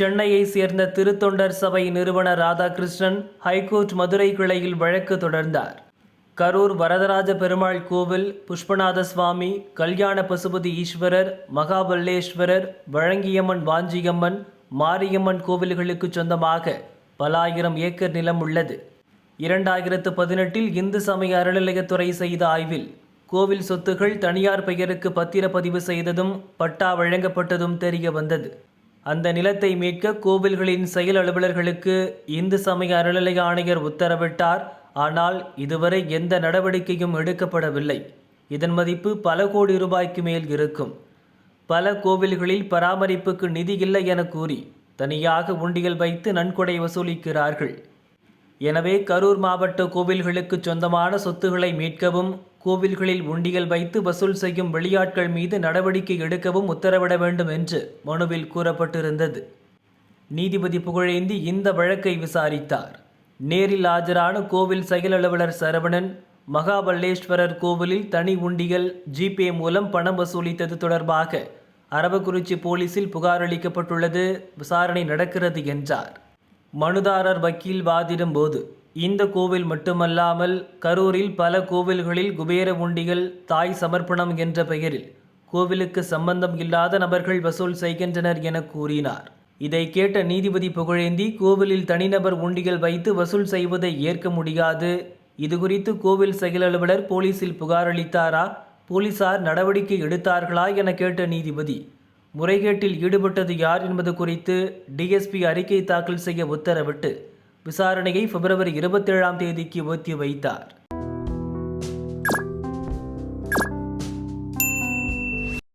சென்னையை சேர்ந்த திருத்தொண்டர் சபை நிறுவனர் ராதாகிருஷ்ணன் ஹைகோர்ட் மதுரை கிளையில் வழக்கு தொடர்ந்தார். கரூர் வரதராஜ பெருமாள் கோவில் புஷ்பநாத சுவாமி கல்யாண பசுபதி ஈஸ்வரர் மகாபல்லேஸ்வரர் வழங்கியம்மன் வாஞ்சியம்மன் மாரியம்மன் கோவில்களுக்கு சொந்தமாக பல ஆயிரம் ஏக்கர் நிலம் உள்ளது. இரண்டாயிரத்து பதினெட்டில் இந்து சமய அறநிலையத்துறை செய்த ஆய்வில் கோவில் சொத்துகள் தனியார் பெயருக்கு பத்திரப்பதிவு செய்ததும் பட்டா வழங்கப்பட்டதும் தெரிய வந்தது. அந்த நிலத்தை மீட்க கோவில்களின் செயல் அலுவலர்களுக்கு இந்து சமய அறநிலை ஆணையர் உத்தரவிட்டார். ஆனால் இதுவரை எந்த நடவடிக்கையும் எடுக்கப்படவில்லை. இதன் மதிப்பு பல கோடி ரூபாய்க்கு மேல் இருக்கும். பல கோவில்களில் பராமரிப்புக்கு நிதி இல்லை என கூறி தனியாக உண்டியல் வைத்து நன்கொடை வசூலிக்கிறார்கள். எனவே கரூர் மாவட்ட கோவில்களுக்கு சொந்தமான சொத்துக்களை மீட்கவும் கோவில்களில் உண்டியல் வைத்து வசூல் செய்யும் வெளியாட்கள் மீது நடவடிக்கை எடுக்கவும் உத்தரவிட வேண்டும் என்று மனுவில் கூறப்பட்டிருந்தது. நீதிபதி புகழேந்தி இந்த வழக்கை விசாரித்தார். நேரில் ஆஜரான கோவில் செயல் அலுவலர் சரவணன் மகாபல்லேஸ்வரர் கோவிலில் தனி உண்டியல் ஜிபே மூலம் பணம் வசூலித்தது தொடர்பாக அரவக்குறிச்சி போலீசில் புகார் அளிக்கப்பட்டுள்ளது விசாரணை நடக்கிறது என்றார். மனுதாரர் வக்கீல் வாதிடும் போது இந்த கோவில் மட்டுமல்லாமல் கரூரில் பல கோவில்களில் குபேர உண்டிகள் தாய் சமர்ப்பணம் என்ற பெயரில் கோவிலுக்கு சம்பந்தம் இல்லாத நபர்கள் வசூல் செய்கின்றனர் என கூறினார். இதை கேட்ட நீதிபதி புகழேந்தி கோவிலில் தனிநபர் உண்டிகள் வைத்து வசூல் செய்வதை ஏற்க முடியாது. இதுகுறித்து கோவில் செயல் அலுவலர் போலீசில் புகார் அளித்தாரா? போலீசார் நடவடிக்கை எடுத்தார்களா என கேட்ட நீதிபதி முறைகேட்டில் ஈடுபட்டது யார் என்பது குறித்து டிஎஸ்பி அறிக்கை தாக்கல் செய்ய உத்தரவிட்டு விசாரணையை பிப்ரவரி இருபத்தேழாம் தேதிக்கு ஒத்தி வைத்தார்